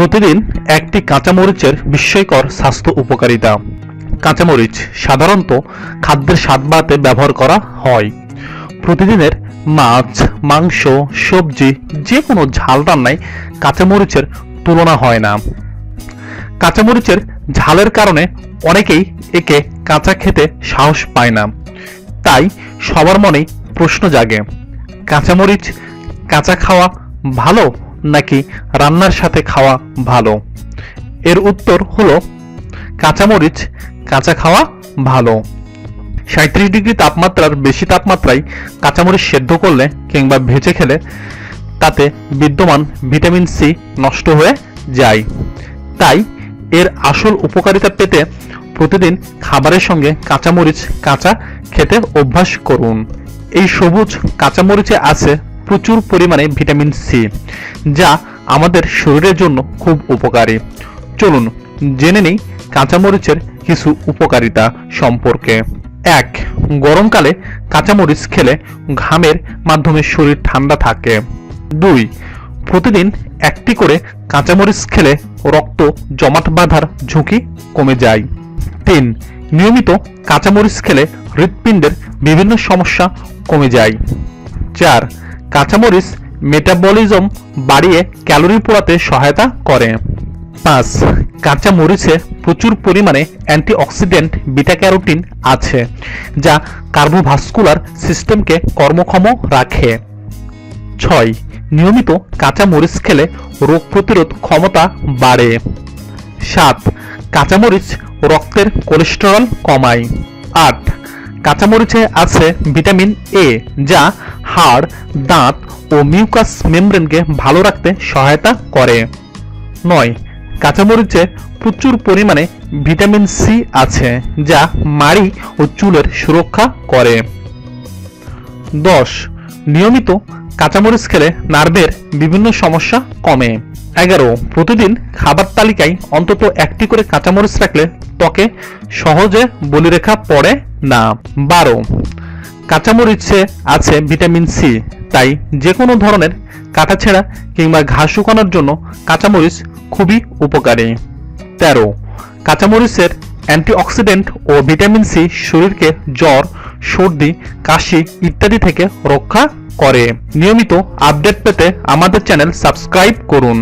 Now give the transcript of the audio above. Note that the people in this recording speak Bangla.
প্রতিদিন একটি কাঁচামরিচের বিস্ময়কর স্বাস্থ্য উপকারিতা। কাঁচামরিচ সাধারণত খাদ্যের স্বাদ বাড়াতে ব্যবহার করা হয়। প্রতিদিনের মাছ, মাংস, সবজি যে কোনো ঝাল রান্নায় কাঁচামরিচের তুলনা হয় না। কাঁচামরিচের ঝালের কারণে অনেকেই একে কাঁচা খেতে সাহস পায় না। তাই সবার মনেই প্রশ্ন জাগে, কাঁচামরিচ কাঁচা খাওয়া ভালো নাকি রান্নার সাথে খাওয়া ভালো? এর উত্তর হলো, কাঁচামরিচ কাঁচা খাওয়া ভালো। সাঁত্রিশ ডিগ্রি তাপমাত্রার বেশি তাপমাত্রায় কাঁচামরিচ সেদ্ধ করলে কিংবা ভেজে খেলে তাতে বিদ্যমান ভিটামিন সি নষ্ট হয়ে যায়। তাই এর আসল উপকারিতা পেতে প্রতিদিন খাবারের সঙ্গে কাঁচামরিচ কাঁচা খেতে অভ্যাস করুন। এই সবুজ কাঁচামরিচে আছে প্রচুর পরিমাণে ভিটামিন সি যা আমাদের শরীরের জন্য খুব উপকারী। চলুন, জেনে নেই কাঁচামরিচের কিছু উপকারিতা সম্পর্কে। এক, গরমকালে কাঁচামরিচ খেলে ঘামের মাধ্যমে শরীর ঠান্ডা থাকে। দুই, প্রতিদিন একটি করে কাঁচামরিচ খেলে রক্ত জমাট বাঁধার ঝুঁকি কমে যায়। তিন, নিয়মিত কাঁচামরিচ খেলে হৃৎপিণ্ডের বিভিন্ন সমস্যা কমে যায়। চার কাঁচামরিচ মেটাবলিজম বাড়িয়ে ক্যালোরি পোড়াতে সহায়তা করে। পাঁচ কাঁচা মরিচে প্রচুর পরিমাণে অ্যান্টিঅক্সিডেন্ট বিটা ক্যারোটিন আছে, যা কার্বোভাস্কুলার সিস্টেমকে কর্মক্ষম রাখে। ছয়, নিয়মিত কাঁচা মরিচ খেলে রোগ প্রতিরোধ ক্ষমতা বাড়ে। সাত, কাঁচামরিচ রক্তের কোলেস্টেরল কমায়। আট, কাঁচামরিচে আছে ভিটামিন এ যা হাড়, দাঁত ও মিউকাস মেমব্রেনকে ভালো রাখতে সহায়তা করে। নয়, কাঁচামরিচে প্রচুর পরিমাণে ভিটামিন সি আছে, যা মাড়ি ও চুলের সুরক্ষা করে। দশ, নিয়মিত কাঁচামরিচ খেলে নার্ভের বিভিন্ন সমস্যা কমে। এগারো, প্রতিদিন খাবার তালিকায় অন্তত একটি করে কাঁচামরিচ রাখলে ত্বকে সহজে বলিরেখা পড়ে না। বারো কাঁচামরিচে আছে ভিটামিন সি, তাই যে কোনো ধরনের কাটাছেঁড়া কিংবা ঘাস শুকানোর জন্য কাঁচামরিচ খুবই উপকারী। তেরো, কাঁচামরিচের অ্যান্টিঅক্সিডেন্ট ও ভিটামিন সি শরীরকে জ্বর, সর্দি, কাশি ইত্যাদি থেকে রক্ষা করে। নিয়মিত আপডেট পেতে আমাদের চ্যানেল সাবস্ক্রাইব করুন।